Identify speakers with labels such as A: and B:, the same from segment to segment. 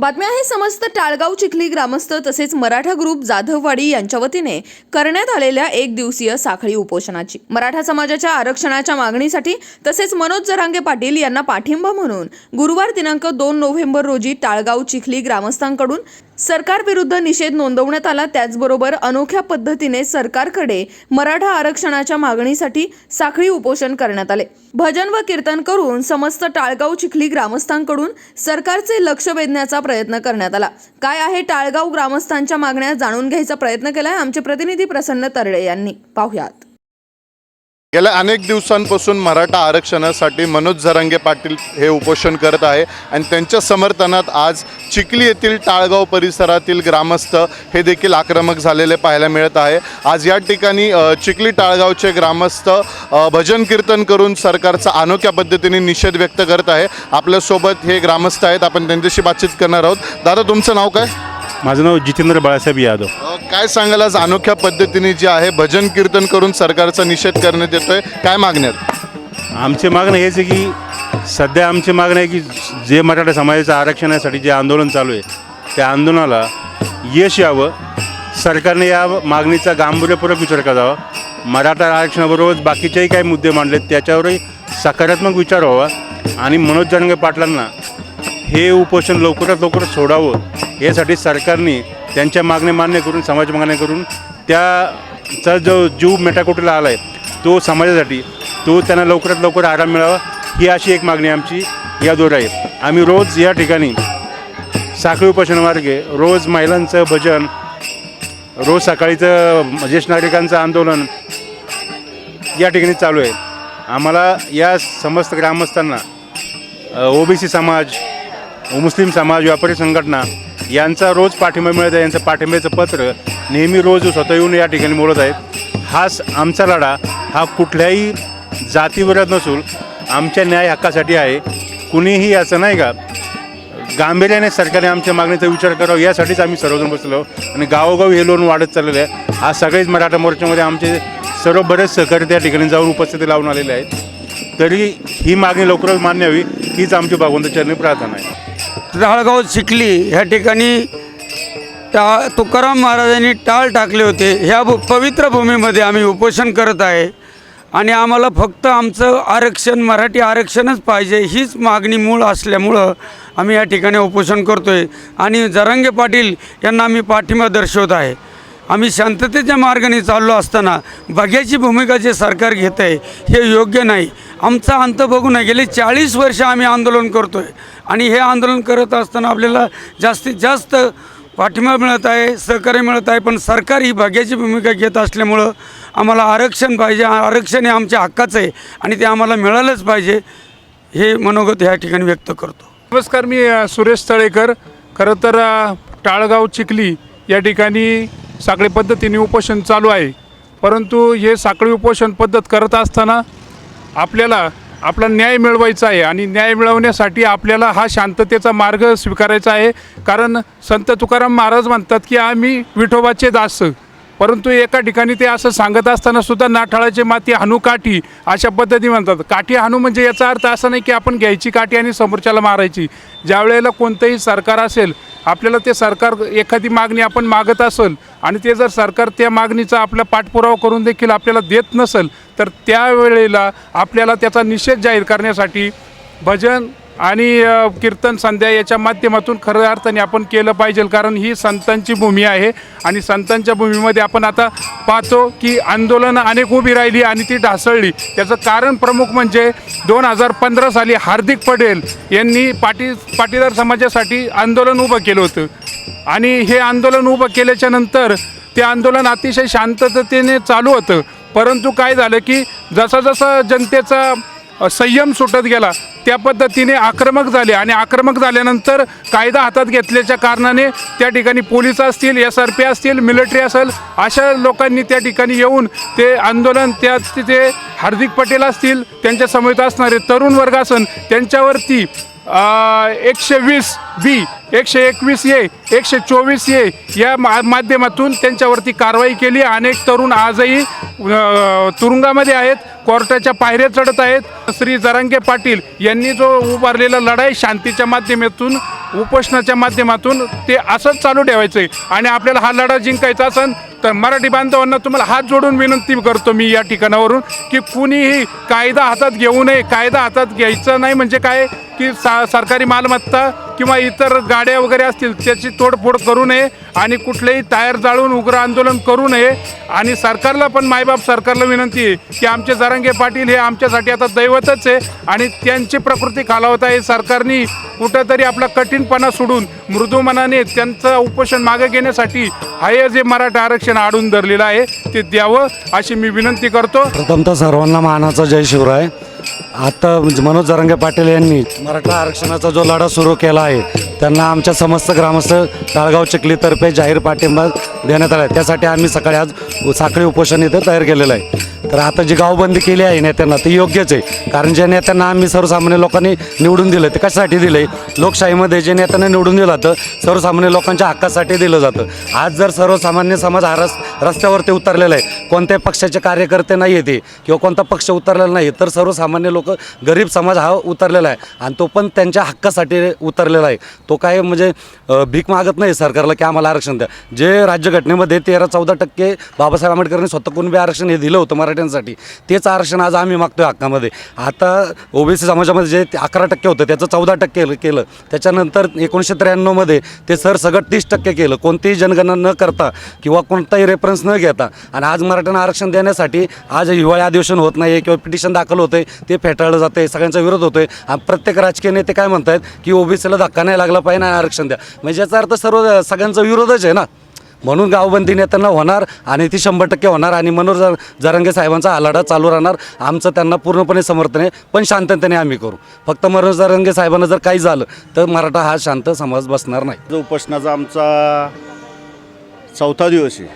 A: बातम्या आहे समस्त टाळगाव चिखली ग्रामस्थ तसेच मराठा ग्रुप जाधववाडी यांच्या वतीने करण्यात आलेल्या एक दिवसीय साखळी उपोषणाची. मराठा समाजाच्या आरक्षणाच्या मागणीसाठी तसेच मनोज जरांगे पाटील यांना पाठिंबा म्हणून गुरुवार दिनांक दोन नोव्हेंबर रोजी टाळगाव चिखली ग्रामस्थांकडून सरकारविरुद्ध निषेध नोंदवण्यात आला त्याचबरोबर अनोख्या पद्धतीने सरकारकडे मराठा आरक्षणाच्या मागणीसाठी साखळी उपोषण करण्यात आले. भजन व कीर्तन करून समस्त टाळगाव चिखली ग्रामस्थांकडून सरकारचे लक्ष वेधण्याचा प्रयत्न करण्यात आला. काय आहे टाळगाव ग्रामस्थांच्या मागण्या जाणून घ्यायचा प्रयत्न केलाय आमचे प्रतिनिधी प्रसन्न तरडे यांनी. पाहुयात.
B: गेल्या अनेक दिवसांपासून मराठा आरक्षणासाठी मनोज झरंगे पाटील हे उपोषण करत आहे आणि त्यांच्या समर्थनात आज चिखली येथील टाळगाव परिसरातील ग्रामस्थ हे देखील आक्रमक झालेले पाहायला मिळत आहे. आज या ठिकाणी चिखली टाळगावचे ग्रामस्थ भजन कीर्तन करून सरकारचा अनोख्या पद्धतीने निषेध व्यक्त करत आहे. आपल्यासोबत हे ग्रामस्थ आहेत आपण त्यांच्याशी बातचीत करणार आहोत. दादा तुमचं नाव काय?
C: माझं नाव जितेंद्र बाळासाहेब यादव.
B: अ, काय सांगाल आज अनोख्या पद्धतीने जे आहे भजन कीर्तन करून सरकारचा निषेध करण्यात येतोय? काय मागण्यात
C: आमचे मागणं हेच आहे की सध्या आमची मागणं आहे की जे मराठा समाजाचं आरक्षणासाठी जे आंदोलन चालू आहे त्या आंदोलनाला यश यावं सरकारने या मागणीचा गांभीर्यपूर्वक विचार करावा मराठा आरक्षणाबरोबरच बाकीचेही काही मुद्दे मांडले त्याच्यावरही सकारात्मक विचार व्हावा आणि मनोज जरंगे पाटलांना हे उपोषण लवकरात लवकर सोडावं यासाठी सरकारने त्यांच्या मागण्या मान्य करून समाज मागण्या करून त्याचा जो जीव मेटाकोटीला आला आहे तो समाजासाठी तो त्यांना लवकरात लवकर आराम मिळावा ही अशी एक मागणी आमची यादवर आहे. आम्ही रोज या ठिकाणी साखळी उपोषणमार्गे रोज महिलांचं भजन रोज सकाळीचं ज्येष्ठ नागरिकांचं आंदोलन या ठिकाणी चालू आहे. आम्हाला या समस्त ग्रामस्थांना ओबीसी समाज मुस्लिम समाज व्यापारी संघटना यांचा रोज पाठिंबा मिळत आहे यांचं पाठिंब्याचं पत्र नेहमी रोज स्वतः येऊन या ठिकाणी बोलत आहेत. हाच आमचा लढा हा कुठल्याही जातीविरोधात नसून आमच्या न्याय हक्कासाठी आहे. कुणीही याचं नाही का गांभीर्याने सरकारने आमच्या मागणीचा विचार करावा यासाठीच आम्ही सर्वजण बसलो आणि गावोगाव हे लोन वाढत चाललेलं आहे. आज सगळेच मराठा मोर्चामध्ये आमचे सर्व बरेच सहकारी त्या ठिकाणी जाऊन उपस्थिती लावून आलेले आहेत. तरी ही मागणी लवकरच मान्य व्हावी हीच आमची भगवंताचरणी प्रार्थना आहे.
D: राळगाव चिखली ह्या ठिकाणी टा तुकाराम महाराजांनी टाळ टाकले होते. ह्या पवित्र भूमीमध्ये आम्ही उपोषण करत आहे. आणि आम्हाला फक्त आमचं आरक्षण मराठी आरक्षणच पाहिजे हीच मागणी मूळ असल्यामुळं आम्ही या ठिकाणी उपोषण करतो आहे आणि जरांगे पाटील यांना आम्ही पाठिंबा दर्शवत आहे. आम्ही शांततेच्या मार्गाने चाललो असताना बघ्याची भूमिका जे सरकार घेत आहे हे योग्य नाही. आमचा अंत बघू नये गेले चाळीस वर्ष आम्ही आंदोलन करतो आहे आणि हे आंदोलन करत असताना आपल्याला जास्तीत जास्त पाठिंबा मिळत आहे सहकार्य मिळत आहे पण सरकार ही भाग्याची भूमिका घेत असल्यामुळं आम्हाला आरक्षण पाहिजे आरक्षण हे आमच्या हक्काचं आहे आणि ते आम्हाला मिळालंच पाहिजे हे मनोगत ह्या ठिकाणी व्यक्त करतो.
E: नमस्कार मी सुरेश तळेकर. खरं तर टाळगाव चिखली या ठिकाणी साखळी पद्धतीने उपोषण चालू आहे. परंतु हे साखळी उपोषण पद्धत करत असताना आपल्याला आपला न्याय मिळवायचा आहे आणि न्याय मिळवण्यासाठी आपल्याला हा शांततेचा मार्ग स्वीकारायचा आहे. कारण संत तुकाराम महाराज म्हणतात की आम्ही विठोबाचे दास. परंतु एका ठिकाणी ते असं सांगत असताना सुद्धा नाठाळाची माती हाणू काठी अशा पद्धती म्हणतात. काठी हाणू म्हणजे याचा अर्थ असा नाही की आपण घ्यायची काठी आणि समोरच्याला मारायची. ज्या वेळेला कोणतंही सरकार असेल आपल्याला ते सरकार एखादी मागणी आपण मागत असेल आणि ते जर सरकार त्या मागणीचा आपला पाठपुरावा करून देखील आपल्याला देत नसेल तर त्यावेळेला आपल्याला त्याचा निषेध जाहीर करण्यासाठी भजन आणि कीर्तन संध्या याच्या माध्यमातून खऱ्या अर्थाने आपण केलं पाहिजे कारण ही संतांची भूमी आहे. आणि संतांच्या भूमीमध्ये आपण आता पाहतो की आंदोलनं अनेक उभी राहिली आणि ती ढासळली. त्याचं कारण प्रमुख म्हणजे दोन हजार पंधरा साली हार्दिक पटेल यांनी पाटी पाटीदार समाजासाठी आंदोलन उभं केलं होतं. आणि हे आंदोलन उभं केल्याच्यानंतर ते आंदोलन अतिशय शांततेने चालू होतं. परंतु काय झालं की जसं जसं जनतेचा संयम सुटत गेला त्या पद्धतीने आक्रमक झाले. आणि आक्रमक झाल्यानंतर कायदा हातात घेतल्याच्या कारणाने त्या ठिकाणी पोलीस असतील एस आर पी असतील मिलिटरी असेल अशा लोकांनी त्या ठिकाणी येऊन ते आंदोलन त्या तिथे हार्दिक पटेल असतील त्यांच्यासमोर असणारे तरुण वर्ग असन त्यांच्यावरती एकशे वीस बी एकशे एकवीस ए एकशे चोवीस ए या मा माध्यमातून त्यांच्यावरती कारवाई केली. अनेक तरुण आजही तुरुंगामध्ये आहेत. कोर्टाच्या पायऱ्या चढत आहेत. श्री जरांगे पाटील यांनी जो उभारलेला लढाई शांतीच्या माध्यमातून उपोषणाच्या माध्यमातून ते असंच चालू ठेवायचं आहे आणि आपल्याला हा लढा जिंकायचा असेल तर मराठी बांधवांना तुम्हाला हात जोडून विनंती करतो मी या ठिकाणावरून की कुणीही कायदा हातात घेऊ नये. कायदा हातात घ्यायचा नाही म्हणजे काय? की सा सरकारी मालमत्ता किंवा इतर गाड्या वगैरे असतील त्याची तोडफोड करू नये आणि कुठलेही टायर जाळून उग्र आंदोलन करू नये. आणि सरकारला पण मायबाप सरकारला विनंती आहे की आमचे जरांगे पाटील हे आमच्यासाठी आता दैवतच आहे आणि त्यांची प्रकृती खालावत आहे. सरकारने कुठंतरी आपला कठीणपणा सोडून मृदू मनाने त्यांचं उपोषण मागे घेण्यासाठी हे जे मराठा आरक्षण आडून धरलेलं आहे. ते द्यावं अशी मी विनंती करतो.
F: प्रथमतः सर्वांना मानाचा जय शिवराय. आता म्हणजे मनोज जरंगे पाटील यांनी मराठा आरक्षणाचा जो लढा सुरू केला आहे त्यांना आमच्या समस्त ग्रामस्थ ताळगाव चिखलीतर्फे जाहीर पाठिंबा देण्यात आला आहे. त्यासाठी आम्ही सकाळी आज साखळी उपोषण इथं तयार केलेलं आहे. तर आता जी गावबंदी केली आहे नेत्यांना ते योग्यच आहे. कारण ज्या नेत्यांना आम्ही सर्वसामान्य लोकांनी निवडून दिलं ते कशासाठी दिलं आहे लोकशाहीमध्ये जे नेत्यांना निवडून दिलं जातं सर्वसामान्य लोकांच्या हक्कासाठी दिलं जातं. आज जर सर्वसामान्य समाज हा रस रस्त्यावरती उतरलेला आहे कोणत्याही पक्षाचे कार्यकर्ते नाही येते किंवा कोणता पक्ष उतरलेला नाही तर सर्वसामान्य लोक गरीब समाज हा उतरलेला आहे. आणि तो पण त्यांच्या हक्कासाठी उतरलेला आहे. तो काय म्हणजे भीक मागत नाही सरकारला की आम्हाला आरक्षण द्या. जे राज्यघटनेमध्ये तेरा चौदा टक्के बाबासाहेब आंबेडकरांनी स्वतः कुणबी आरक्षण हे दिलं होतं मराठी मराठ्यांसाठी तेच आरक्षण आज आम्ही मागतोय हक्कामध्ये. आता ओबीसी समाजामध्ये जे ते अकरा टक्के होतं त्याचं चौदा टक्के केलं त्याच्यानंतर एकोणीसशे त्र्याण्णवमध्ये ते सर सगळं तीस टक्के केलं. कोणतीही जनगणना न करता किंवा कोणताही रेफरन्स न घेता. आणि आज मराठ्यांना आरक्षण देण्यासाठी आज हिवाळी अधिवेशन होत नाही किंवा पिटिशन दाखल होते ते फेटाळलं जाते सगळ्यांचा विरोध होतोय. आणि प्रत्येक राजकीय नेते काय म्हणतात की ओबीसीला धक्का नाही लागला पाहिजे आणि आरक्षण द्या. म्हणजे याचा अर्थ सर्व सगळ्यांचा विरोधच आहे ना. म्हणून गावबंदी नेत्यांना होणार आणि ती शंभर टक्के होणार. आणि मनोहर जर- जरांगे साहेबांचा आलाडा चालू राहणार. आमचं त्यांना पूर्णपणे समर्थन आहे. पण शांततेने आम्ही करू. फक्त मनोहर जरांगे साहेबांना जर काही झालं तर मराठा हा शांत समाज बसणार नाही.
G: जो उपोषणाचा आमचा चौथा दिवस आहे.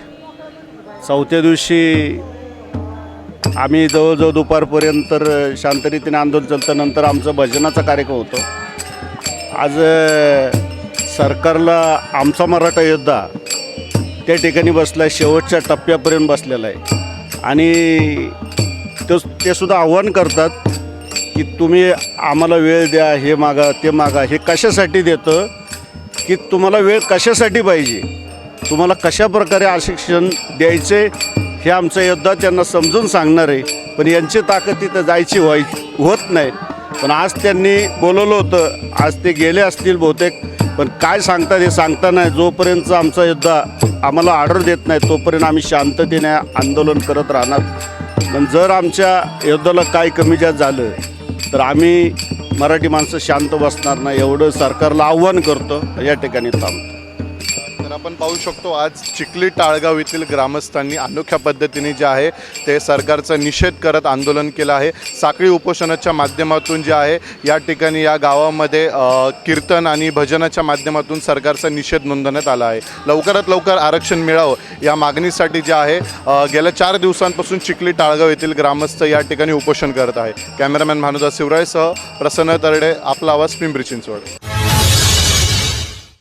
G: चौथ्या दिवशी आम्ही जवळजवळ दुपारपर्यंत तर शांतरीतीने आंदोलन चालतं. नंतर आमचं भजनाचा कार्यक्रम होतो. आज सरकारला आमचा मराठा योद्धा त्या ठिकाणी बसला आहे शेवटच्या टप्प्यापर्यंत बसलेला आहे. आणि तो ते सुद्धा आव्हान करतात की तुम्ही आम्हाला वेळ द्या हे मागा ते मागा हे कशासाठी देतं की तुम्हाला वेळ कशासाठी पाहिजे तुम्हाला कशा प्रकारे आशिक्षण द्यायचे हे आमचा योद्धा त्यांना समजून सांगणार आहे. पण यांची ताकद तिथं जायची व्हाय होत नाही. पण आज त्यांनी बोलवलं होतं आज ते गेले असतील बहुतेक पण काय सांगतात हे सांगताना जोपर्यंत आमचा योद्धा आम्हाला ऑर्डर देत नाही तोपर्यंत आम्ही शांततेने आंदोलन करत राहणार. पण जर आमच्या योद्धाला काय कमी जास्त झालं तर आम्ही मराठी माणसं शांत बसणार नाही. एवढं सरकारला आव्हान करतो या ठिकाणी थांबतो.
B: आपण पाहू शकतो आज चिखली टाळगाव येथील ग्रामस्थांनी अनोख्या पद्धतीने जे आहे ते सरकारचा निषेध करत आंदोलन केलं आहे. साखळी उपोषणाच्या माध्यमातून जे आहे या ठिकाणी या गावामध्ये कीर्तन आणि भजनाच्या माध्यमातून सरकारचा निषेध नोंदवण्यात आला आहे. लवकरात लवकर आरक्षण मिळावं या मागणीसाठी जे आहे गेल्या चार दिवसांपासून चिखली टाळगाव येथील ग्रामस्थ या ठिकाणी उपोषण करत आहे कॅमेरामॅन भानुदास शिवरायसह प्रसन्न तरडे आपला आवाज पिंपरी चिंचवड.